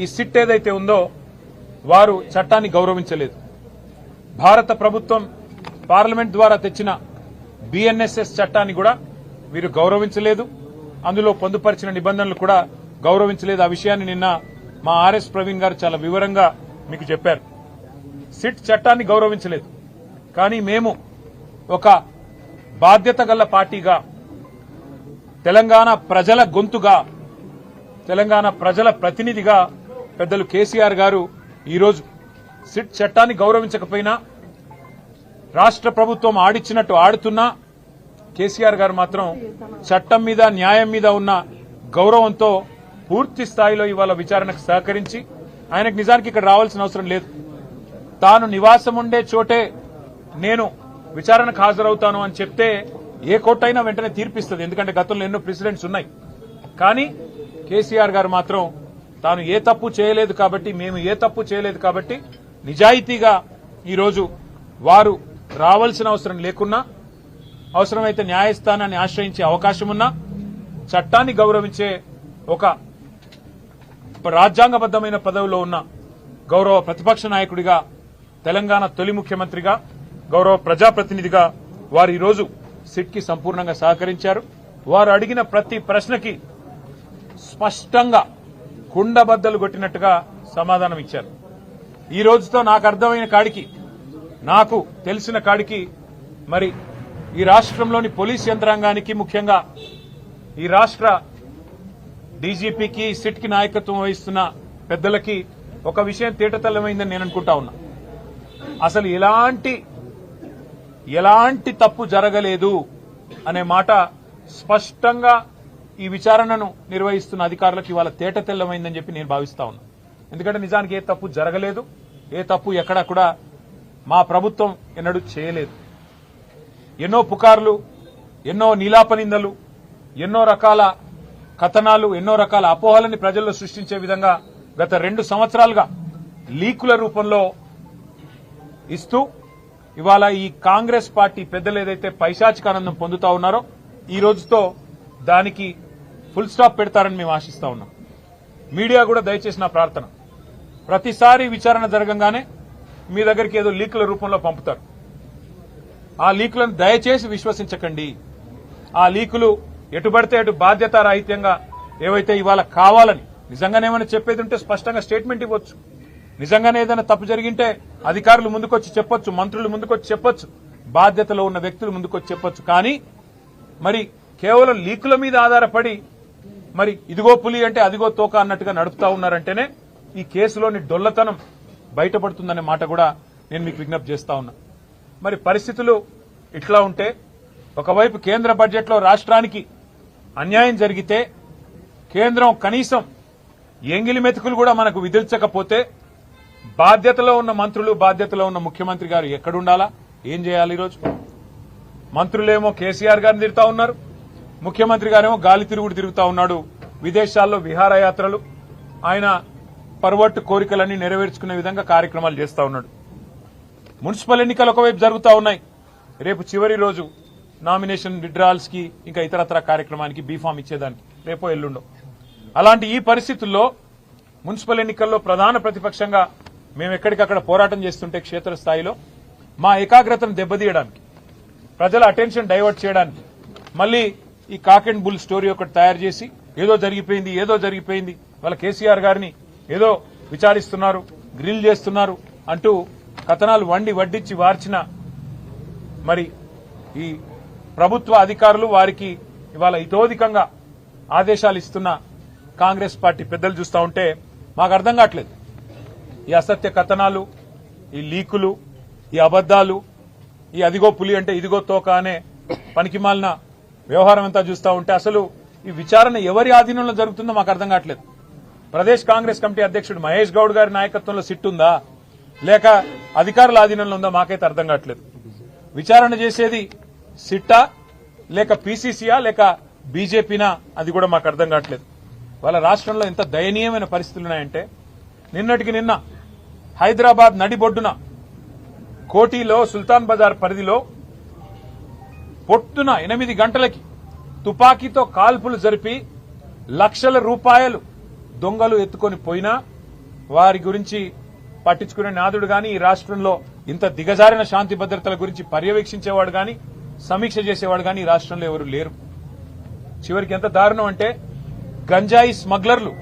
ఈ సిట్ ఏదైతే ఉందో వారు చట్టాన్ని గౌరవించలేదు. భారత ప్రభుత్వం పార్లమెంట్ ద్వారా తెచ్చిన బిఎన్ఎస్ఎస్ చట్టాన్ని కూడా వీరు గౌరవించలేదు. అందులో పొందుపరిచిన నిబంధనలు కూడా గౌరవించలేదు. ఆ విషయాన్ని నిన్న మా ఆర్ఎస్ ప్రవీణ్ గారు చాలా వివరంగా మీకు చెప్పారు. సిట్ చట్టాన్ని గౌరవించలేదు. కానీ మేము ఒక బాధ్యత గల పార్టీగా తెలంగాణ ప్రజల గొంతుగా తెలంగాణ ప్రజల ప్రతినిధిగా పెద్దలు కేసీఆర్ గారు ఈరోజు సిట్ చట్టాన్ని గౌరవించకపోయినా రాష్ట్ర ప్రభుత్వం ఆడిచ్చినట్టు ఆడుతున్నా కేసీఆర్ గారు మాత్రం చట్టం మీద న్యాయం మీద ఉన్న గౌరవంతో పూర్తి స్థాయిలో ఇవాళ విచారణకు సహకరించి ఆయనకు నిజానికి ఇక్కడ రావాల్సిన అవసరం లేదు. తాను నివాసం ఉండే చోటే నేను విచారణకు హాజరవుతాను అని చెప్తే ఏ కోర్టు అయినా వెంటనే తీర్పిస్తుంది ఎందుకంటే గతంలో ఎన్నో ప్రెసిడెంట్స్ ఉన్నాయి. కానీ కేసీఆర్ గారు మాత్రం తాను ఏ తప్పు చేయలేదు కాబట్టి మేము ఏ తప్పు చేయలేదు కాబట్టి నిజాయితీగా ఈరోజు వారు రావాల్సిన అవసరం లేకున్నా అవసరమైతే న్యాయస్థానాన్ని ఆశ్రయించే అవకాశం ఉన్నా చట్టాన్ని గౌరవించే ఒక రాజ్యాంగబద్దమైన పదవిలో ఉన్న గౌరవ ప్రతిపక్ష నాయకుడిగా తెలంగాణ తొలి ముఖ్యమంత్రిగా గౌరవ ప్రజాప్రతినిధిగా వారు ఈరోజు సిట్కి సంపూర్ణంగా సహకరించారు. వారు అడిగిన ప్రతి ప్రశ్నకి స్పష్టంగా కుండబద్దలు కొట్టినట్టుగా సమాధానం ఇచ్చారు. ఈ రోజుతో నాకు అర్థమైన కాడికి నాకు తెలిసిన కాడికి మరి ఈ రాష్ట్రంలోని పోలీస్ యంత్రాంగానికి ముఖ్యంగా ఈ రాష్ట్ర డీజీపీకి సిట్కి నాయకత్వం వహిస్తున్న పెద్దలకి ఒక విషయం తీటతల్లమైందని నేను అనుకుంటా ఉన్నా. అసలు ఎలాంటి ఎలాంటి తప్పు జరగలేదు అనే మాట స్పష్టంగా ఈ విచారణను నిర్వహిస్తున్న అధికారులకు ఇవాళ తేట తెల్లమైందని చెప్పి నేను భావిస్తా ఉన్నా. ఎందుకంటే నిజానికి ఏ తప్పు జరగలేదు ఏ తప్పు ఎక్కడ కూడా మా ప్రభుత్వం ఎన్నడూ చేయలేదు. ఎన్నో పుకార్లు ఎన్నో నీలాపనిందలు ఎన్నో రకాల కథనాలు ఎన్నో రకాల అపోహలని ప్రజల్లో సృష్టించే విధంగా గత రెండు సంవత్సరాలుగా లీకుల రూపంలో ఇస్తూ ఇవాళ ఈ కాంగ్రెస్ పార్టీ పెద్దలు ఏదైతే పైశాచికానందం పొందుతా ఉన్నారో ఈ రోజుతో దానికి ఫుల్ స్టాప్ పెడతారని మేము ఆశిస్తా ఉన్నాం. మీడియా కూడా దయచేసి నా ప్రార్థన. ప్రతిసారి విచారణ జరగంగానే మీ దగ్గరికి ఏదో లీకుల రూపంలో పంపుతారు. ఆ లీకులను దయచేసి విశ్వసించకండి. ఆ లీకులు ఎటుబడితే అటు బాధ్యత రాహిత్యంగా ఏవైతే ఇవాళ కావాలని నిజంగానే ఏమైనా చెప్పేది ఉంటే స్పష్టంగా స్టేట్మెంట్ ఇవ్వచ్చు. నిజంగానే ఏదైనా తప్పు జరిగింటే అధికారులు ముందుకొచ్చి చెప్పొచ్చు మంత్రులు ముందుకొచ్చి చెప్పొచ్చు బాధ్యతలో ఉన్న వ్యక్తులు ముందుకొచ్చి చెప్పొచ్చు. కానీ మరి కేవలం లీకుల మీద ఆధారపడి మరి ఇదిగో పులి అంటే అదిగో తోక అన్నట్టుగా నడుపుతా ఉన్నారంటేనే ఈ కేసులోని డొల్లతనం బయటపడుతుందనే మాట కూడా నేను మీకు విజ్ఞప్తి చేస్తా ఉన్నా. మరి పరిస్థితులు ఇట్లా ఉంటే ఒకవైపు కేంద్ర బడ్జెట్లో రాష్ట్రానికి అన్యాయం జరిగితే కేంద్రం కనీసం ఎంగిలి మెతుకులు కూడా మనకు విధించకపోతే బాధ్యతలో ఉన్న మంత్రులు బాధ్యతలో ఉన్న ముఖ్యమంత్రి గారు ఎక్కడుండాలా? ఏం చేయాలి ఈరోజు? మంత్రులేమో కేసీఆర్ గారిని తిరుగుతా ఉన్నారు. ముఖ్యమంత్రి గారేమో గాలి తిరుగుడు తిరుగుతా ఉన్నాడు. విదేశాల్లో విహారయాత్రలు. ఆయన పర్వట్టు కోరికలన్నీ నెరవేర్చుకునే విధంగా కార్యక్రమాలు చేస్తా ఉన్నాడు. మున్సిపల్ ఎన్నికలు ఒకవైపు జరుగుతా ఉన్నాయి. రేపు చివరి రోజు నామినేషన్ విడ్రాల్స్కి ఇంకా ఇతరత్ర కార్యక్రమానికి బీఫామ్ ఇచ్చేదానికి. రేపో ఎల్లుండో. అలాంటి ఈ పరిస్థితుల్లో మున్సిపల్ ఎన్నికల్లో ప్రధాన ప్రతిపక్షంగా మేము ఎక్కడికక్కడ పోరాటం చేస్తుంటే క్షేత్రస్థాయిలో మా ఏకాగ్రతను దెబ్బతీయడానికి ప్రజల అటెన్షన్ డైవర్ట్ చేయడానికి మళ్ళీ ఈ కాక్ అండ్ బుల్ స్టోరీ ఒకటి తయారు చేసి ఏదో జరిగిపోయింది ఏదో జరిగిపోయింది. వాళ్ళ కేసీఆర్ గారిని ఏదో విచారిస్తున్నారు గ్రిల్ చేస్తున్నారు అంటూ కథనాలు వండి వడ్డించి వార్చిన మరి ఈ ప్రభుత్వ అధికారులు వారికి ఇవాళ ఇతోధికంగా ఆదేశాలు ఇస్తున్న కాంగ్రెస్ పార్టీ పెద్దలు చూస్తా ఉంటే మాకు అర్థం కావట్లేదు. ఈ అసత్య కథనాలు ఈ లీకులు ఈ అబద్దాలు ఈ అదిగో పులి అంటే ఇదిగో తోక అనే పనికిమాలిన వ్యవహారం అంతా చూస్తా ఉంటే అసలు ఈ విచారణ ఎవరి ఆధీనంలో జరుగుతుందో మాకు అర్థం కావట్లేదు. ప్రదేశ్ కాంగ్రెస్ కమిటీ అధ్యక్షుడు మహేష్ గౌడ్ గారి నాయకత్వంలో సిట్ ఉందా? లేక అధికారుల ఆధీనంలో ఉందా? మాకైతే అర్థం కావట్లేదు. విచారణ చేసేది సిట్టా? లేక పీసీసీయా? లేక బీజేపీనా? అది కూడా మాకు అర్థం కావట్లేదు. వాళ్ళ రాష్ట్రంలో ఎంత దయనీయమైన పరిస్థితులు ఉన్నాయంటే నిన్నటికి నిన్న హైదరాబాద్ నడిబొడ్డున కోటిలో సుల్తాన్ బజార్ పరిధిలో పొట్టున ఎనిమిది గంటలకి తుపాకీతో కాల్పులు జరిపి లక్షల రూపాయలు దొంగలు ఎత్తుకొని పోయినా వారి గురించి పట్టించుకునే నాదుడు గాని ఈ రాష్ట్రంలో ఇంత దిగజారిన శాంతి భద్రతల గురించి పర్యవేక్షించేవాడు గాని సమీక్ష చేసేవాడు గాని ఈ రాష్ట్రంలో ఎవరు లేరు. చివరికి ఎంత దారుణం అంటే గంజాయి స్మగ్లర్లు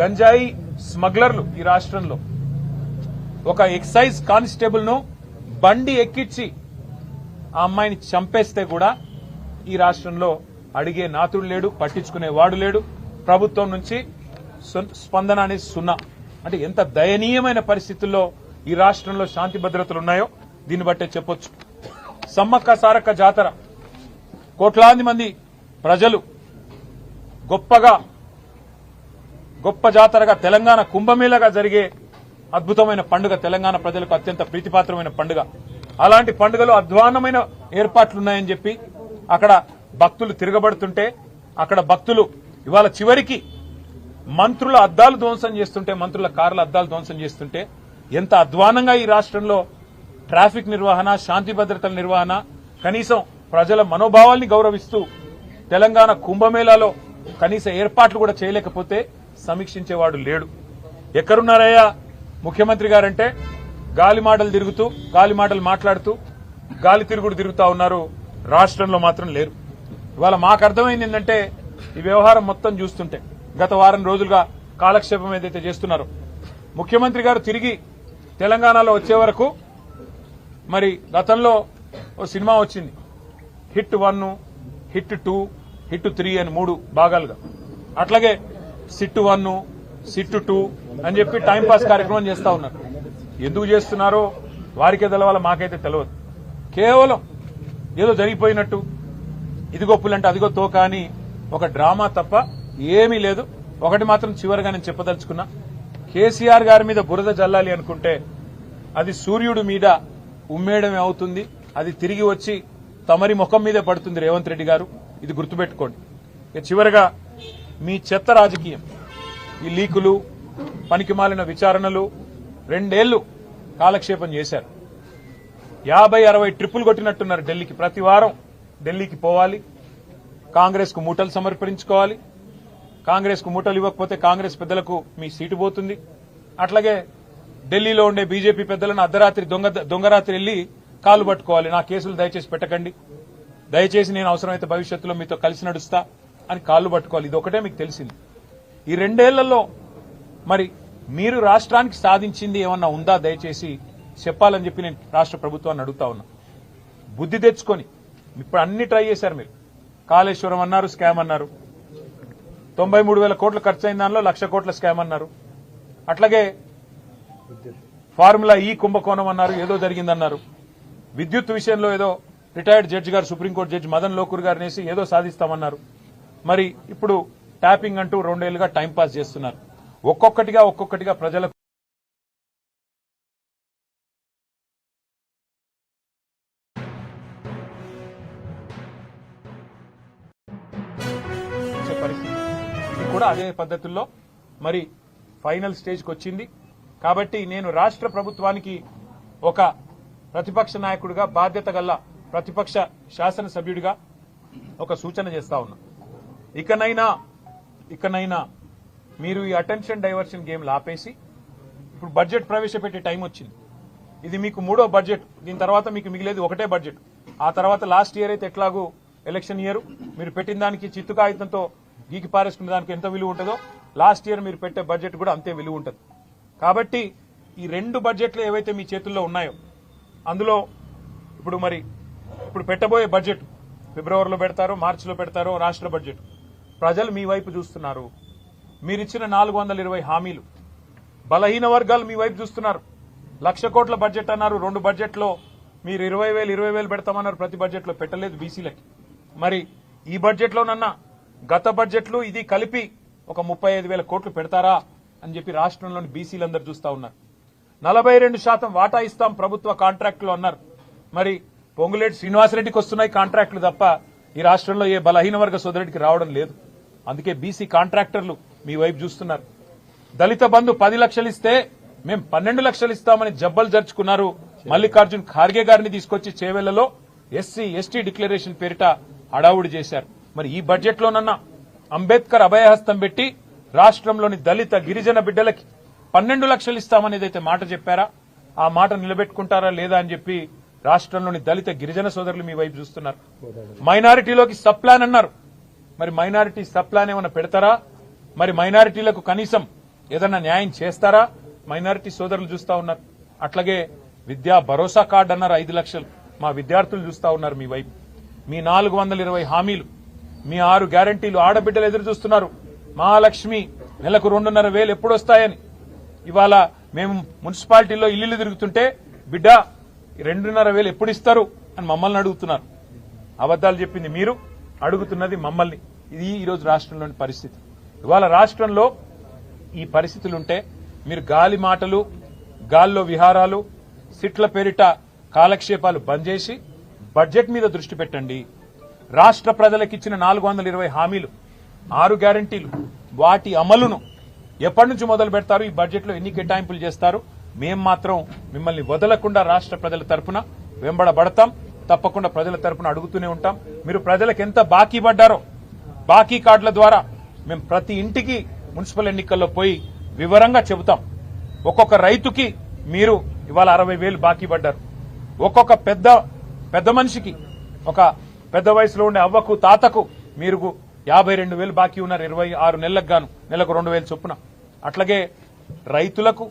గంజాయి స్మగ్లర్లు ఈ రాష్ట్రంలో. ఒక ఎక్సైజ్ కానిస్టేబుల్ను బండి ఎక్కించి ఆ అమ్మాయిని చంపేస్తే కూడా ఈ రాష్ట్రంలో అడిగే నాతుడు లేడు పట్టించుకునే వాడు లేడు. ప్రభుత్వం నుంచి స్పందన అనేది సున్నా. అంటే ఎంత దయనీయమైన పరిస్థితుల్లో ఈ రాష్ట్రంలో శాంతి భద్రతలు ఉన్నాయో దీన్ని బట్టే చెప్పొచ్చు. సమ్మక్క సారక్క జాతర. కోట్లాది మంది ప్రజలు గొప్పగా గొప్ప జాతరగా తెలంగాణ కుంభమేళగా జరిగే అద్భుతమైన పండుగ తెలంగాణ ప్రజలకు అత్యంత ప్రీతిపాత్రమైన పండుగ. అలాంటి పండుగలు అధ్వానమైన ఏర్పాట్లున్నాయని చెప్పి అక్కడ భక్తులు తిరగబడుతుంటే అక్కడ భక్తులు ఇవాళ చివరికి మంత్రుల అద్దాలు ధ్వంసం చేస్తుంటే మంత్రుల కార్ల అద్దాలు ధ్వంసం చేస్తుంటే ఎంత అధ్వానంగా ఈ రాష్ట్రంలో ట్రాఫిక్ నిర్వహణ శాంతి భద్రతల నిర్వహణ కనీసం ప్రజల మనోభావాల్ని గౌరవిస్తూ తెలంగాణ కుంభమేళాలో కనీస ఏర్పాట్లు కూడా చేయలేకపోతే సమీక్షించేవాడు లేడు. ఎక్కడున్నారయ్యా ముఖ్యమంత్రి గారంటే గాలి మాటలు తిరుగుతూ గాలి మాటలు మాట్లాడుతూ గాలి తిరుగుడు తిరుగుతా ఉన్నారు రాష్ట్రంలో మాత్రం లేరు. ఇవాళ మాకు అర్థమైంది ఏంటంటే ఈ వ్యవహారం మొత్తం చూస్తుంటే గత వారం రోజులుగా కాలక్షేపం ఏదైతే చేస్తున్నారో ముఖ్యమంత్రి గారు తిరిగి తెలంగాణలో వచ్చే వరకు మరి గతంలో ఓ సినిమా వచ్చింది. Hit one hit two hit three అని మూడు భాగాలుగా. అట్లాగే సిట్ వన్ సిట్ టూ అని చెప్పి టైంపాస్ కార్యక్రమం చేస్తా ఉన్నారు. ఎందుకు చేస్తున్నారో వారికే తెలవాలి మాకైతే తెలియదు కేవలం ఏదో జరిగిపోయినట్టు ఇదిగో పులంటే అదిగో తోక అని ఒక డ్రామా తప్ప ఏమీ లేదు. ఒకటి మాత్రం చివరిగా నేను చెప్పదలుచుకున్నా కేసీఆర్ గారి మీద బురద జల్లాలి అనుకుంటే అది సూర్యుడి మీద ఉమ్మేయడమే అవుతుంది. అది తిరిగి వచ్చి తమరి ముఖం మీదే పడుతుంది రేవంత్ రెడ్డి గారు. ఇది గుర్తుపెట్టుకోండి. ఇక చివరగా మీ చెత్త రాజకీయం. ఈ లీకులు పనికిమాలిన విచారణలు రెండేళ్ళు కాలక్షేపం చేశారు. యాభై అరవై ట్రిప్పులు కొట్టినట్టున్నారు ఢిల్లీకి. ప్రతి వారం ఢిల్లీకి పోవాలి. కాంగ్రెస్కు మూటలు సమర్పించుకోవాలి. కాంగ్రెస్కు మూటలు ఇవ్వకపోతే కాంగ్రెస్ పెద్దలకు మీ సీటు పోతుంది. అట్లాగే ఢిల్లీలో ఉండే బీజేపీ పెద్దలను అర్ధరాత్రి దొంగ దొంగరాత్రి వెళ్ళి కాలు పట్టుకోవాలి. నా కేసులు దయచేసి పెట్టకండి. దయచేసి నేను అవసరమైతే భవిష్యత్తులో మీతో కలిసి నడుస్తా అని కాళ్ళు పట్టుకోవాలి. ఇది ఒకటే మీకు తెలిసింది. ఈ రెండేళ్ళలో మరి మీరు రాష్ట్రానికి సాధించింది ఏమన్నా ఉందా? దయచేసి చెప్పాలని చెప్పి నేను రాష్ట్ర ప్రభుత్వాన్ని అడుగుతా ఉన్నా. బుద్ధి తెచ్చుకొని. ఇప్పుడు అన్ని ట్రై చేశారు మీరు. కాళేశ్వరం అన్నారు స్కామ్ అన్నారు. తొంభై మూడు వేల కోట్లు ఖర్చు అయిన దానిలో లక్ష కోట్ల స్కామ్ అన్నారు. అట్లాగే ఫార్ములా ఈ కుంభకోణం అన్నారు ఏదో జరిగిందన్నారు. విద్యుత్ విషయంలో ఏదో రిటైర్డ్ జడ్జి గారు supreme court judge Madan Lokur గారు ఏదో సాధిస్తామన్నారు. మరి ఇప్పుడు ట్యాపింగ్ అంటూ రెండేళ్ళుగా టైంపాస్ చేస్తున్నారు. ఒక్కొక్కటిగా ఒక్కొక్కటిగా ప్రజలకు పరిస్థితి. కూడా అదే పద్ధతుల్లో మరి ఫైనల్ స్టేజ్కి వచ్చింది. కాబట్టి నేను రాష్ట్ర ప్రభుత్వానికి ఒక ప్రతిపక్ష నాయకుడిగా బాధ్యత గల ప్రతిపక్ష శాసనసభ్యుడిగా ఒక సూచన చేస్తా ఉన్నా. ఇకనైనా ఇకనైనా మీరు ఈ అటెన్షన్ డైవర్షన్ గేమ్లు ఆపేసి ఇప్పుడు బడ్జెట్ ప్రవేశపెట్టే టైం వచ్చింది. ఇది మీకు మూడో బడ్జెట్ దీని తర్వాత మీకు మిగిలేది ఒకటే బడ్జెట్ ఆ తర్వాత లాస్ట్ ఇయర్ అయితే ఎట్లాగూ ఎలక్షన్ ఇయర్ మీరు పెట్టిన దానికి చిత్తు కాగితంతో గీకి పారేసుకునే దానికి ఎంత విలువ ఉంటుందో లాస్ట్ ఇయర్ మీరు పెట్టే బడ్జెట్ కూడా అంతే విలువ ఉంటుంది. కాబట్టి ఈ రెండు బడ్జెట్లు ఏవైతే మీ చేతుల్లో ఉన్నాయో అందులో ఇప్పుడు మరి ఇప్పుడు పెట్టబోయే బడ్జెట్ ఫిబ్రవరిలో పెడతారో మార్చిలో పెడతారో రాష్ట్ర బడ్జెట్ ప్రజలు మీ వైపు చూస్తున్నారు. మీరిచ్చిన నాలుగు వందల ఇరవై హామీలు. బలహీన వర్గాలు మీ వైపు చూస్తున్నారు. లక్ష కోట్ల బడ్జెట్ అన్నారు. రెండు బడ్జెట్లో మీరు ఇరవై వేలు ఇరవై వేలు పెడతామన్నారు. ప్రతి బడ్జెట్లో పెట్టలేదు బీసీలకి. మరి ఈ బడ్జెట్లోనన్నా గత బడ్జెట్లు ఇది కలిపి ఒక ముప్పై ఐదు వేల కోట్లు పెడతారా అని చెప్పి రాష్ట్రంలోని బీసీలందరూ చూస్తా ఉన్నారు. నలభై రెండు శాతం వాటా ఇస్తాం ప్రభుత్వ కాంట్రాక్టులు అన్నారు. మరి పొంగులేటి శ్రీనివాసరెడ్డికి వస్తున్నాయి కాంట్రాక్టులు తప్ప ఈ రాష్ట్రంలో ఏ బలహీన వర్గ సోదరుడికి రావడం లేదు. అందుకే బీసీ కాంట్రాక్టర్లు మీ వైపు చూస్తున్నారు. దళిత బంధు పది లక్షలు ఇస్తే మేం పన్నెండు లక్షలు ఇస్తామని జబ్బలు జరుచుకున్నారు. మల్లికార్జున్ ఖార్గే గారిని తీసుకొచ్చి చేవెళ్ళలో ఎస్సీ ఎస్టీ డిక్లరేషన్ పేరిట హడావుడి చేశారు. మరి ఈ బడ్జెట్ లోనన్నా అంబేద్కర్ అభయహస్తం పెట్టి రాష్ట్రంలోని దళిత గిరిజన బిడ్డలకి పన్నెండు లక్షలు ఇస్తామనేది అయితే మాట చెప్పారా? ఆ మాట నిలబెట్టుకుంటారా లేదా అని చెప్పి రాష్ట్రంలోని దళిత గిరిజన సోదరులు మీ వైపు చూస్తున్నారు. మైనారిటీలోకి సప్లాన్ అన్నారు. మరి మైనారిటీ సప్లాన్ ఏమైనా పెడతారా? మరి మైనారిటీలకు కనీసం ఏదన్నా న్యాయం చేస్తారా? మైనారిటీ సోదరులు చూస్తా ఉన్నారు. అట్లాగే విద్యా భరోసా కార్డు అన్నారు ఐదు లక్షలు. మా విద్యార్థులు చూస్తా ఉన్నారు మీ వైపు. మీ నాలుగు వందల ఇరవై హామీలు. మీ ఆరు గ్యారంటీలు ఆడబిడ్డలు ఎదురు చూస్తున్నారు. మహాలక్ష్మి నెలకు రెండున్నర వేలు ఎప్పుడు వస్తాయని ఇవాళ మేము మున్సిపాలిటీలో ఇల్లు తిరుగుతుంటే బిడ్డ రెండున్నర వేలు ఎప్పుడు ఇస్తారు అని మమ్మల్ని అడుగుతున్నారు. అబద్దాలు చెప్పింది మీరు అడుగుతున్నది మమ్మల్ని. ఇది ఈరోజు రాష్ట్రంలోని పరిస్థితి. ఇవాళ రాష్ట్రంలో ఈ పరిస్థితులుంటే మీరు గాలి మాటలు గాల్లో విహారాలు సిట్ల పేరిట కాలక్షేపాలు బంద్ చేసి బడ్జెట్ మీద దృష్టి పెట్టండి. రాష్ట్ర ప్రజలకు ఇచ్చిన నాలుగు వందల ఇరవై హామీలు ఆరు గ్యారంటీలు వాటి అమలును ఎప్పటి నుంచి మొదలు పెడతారు? ఈ బడ్జెట్లో ఎన్ని కేటాయింపులు చేస్తారు? మేం మాత్రం మిమ్మల్ని వదలకుండా రాష్ట్ర ప్రజల తరపున వెంబడబడతాం. తప్పకుండా ప్రజల తరపున అడుగుతూనే ఉంటాం. మీరు ప్రజలకు ఎంత బాకీ పడ్డారో బాకీ కార్డుల ద్వారా మేము ప్రతి ఇంటికి మున్సిపల్ ఎన్నికల్లో పోయి వివరంగా చెబుతాం. ఒక్కొక్క రైతుకి మీరు ఇవాళ అరవై వేలు బాకీ పడ్డారు. ఒక్కొక్క పెద్ద పెద్ద మనిషికి ఒక పెద్ద వయసులో ఉండే అవ్వకు తాతకు మీరు యాభై రెండు వేలు బాకీ ఉన్నారు ఇరవై ఆరు నెలలకు గాను నెలకు రెండు వేలు చొప్పున. అట్లాగే రైతులకు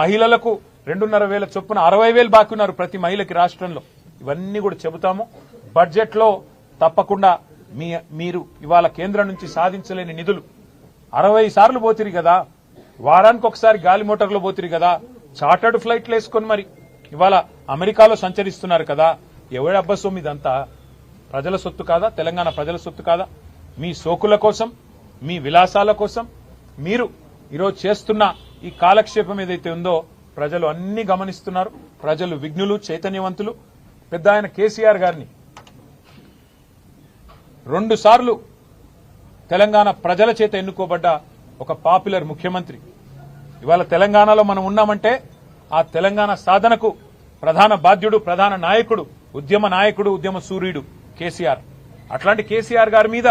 మహిళలకు రెండున్నర వేల చొప్పున అరవై వేలు బాకీ ఉన్నారు ప్రతి మహిళకి రాష్ట్రంలో. ఇవన్నీ కూడా చెబుతాము. బడ్జెట్లో తప్పకుండా మీ మీరు ఇవాళ కేంద్రం నుంచి సాధించలేని నిధులు. అరవై సార్లు పోతిరి కదా. వారానికి ఒకసారి గాలి మోటార్లో పోతిరి కదా. చార్టర్డ్ ఫ్లైట్లు వేసుకొని మరి. ఇవాళ అమెరికాలో సంచరిస్తున్నారు కదా. ఎవరి అబ్బసొమ్ము ఇదంతా? ప్రజల సొత్తు కాదా? తెలంగాణ ప్రజల సొత్తు కాదా? మీ సోకుల కోసం మీ విలాసాల కోసం మీరు ఈరోజు చేస్తున్న ఈ కాలక్షేపం ఏదైతే ఉందో ప్రజలు అన్ని గమనిస్తున్నారు. ప్రజలు విఘ్నులు చైతన్యవంతులు. పెద్ద ఆయన కేసీఆర్ గారిని రెండుసార్లు తెలంగాణ ప్రజల చేత ఎన్నుకోబడ్డ ఒక పాపులర్ ముఖ్యమంత్రి. ఇవాళ తెలంగాణలో మనం ఉన్నామంటే ఆ తెలంగాణ సాధనకు ప్రధాన బాధ్యుడు ప్రధాన నాయకుడు ఉద్యమ నాయకుడు ఉద్యమ సూర్యుడు కేసీఆర్. అట్లాంటి కేసీఆర్ గారి మీద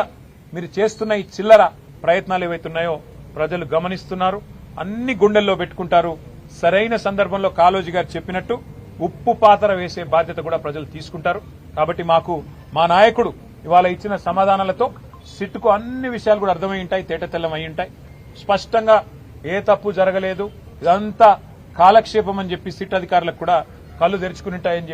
మీరు చేస్తున్న ఈ చిల్లర ప్రయత్నాలు ఏవైతున్నాయో ప్రజలు గమనిస్తున్నారు అన్ని గుండెల్లో పెట్టుకుంటారు. సరైన సందర్భంలో కాలోజీ గారు చెప్పినట్టు ఉప్పు పాతర వేసే బాధ్యత కూడా ప్రజలు తీసుకుంటారు. కాబట్టి మాకు మా నాయకుడు ఇవాళ ఇచ్చిన సమాధానాలతో సిట్కు అన్ని విషయాలు కూడా అర్థమై ఉంటాయి తేట తెల్లం అయి ఉంటాయి. స్పష్టంగా ఏ తప్పు జరగలేదు ఇదంతా కాలక్షేపం అని చెప్పి సిట్ అధికారులకు కూడా కళ్ళు తెరుచుకుని ఉంటాయని చెప్పి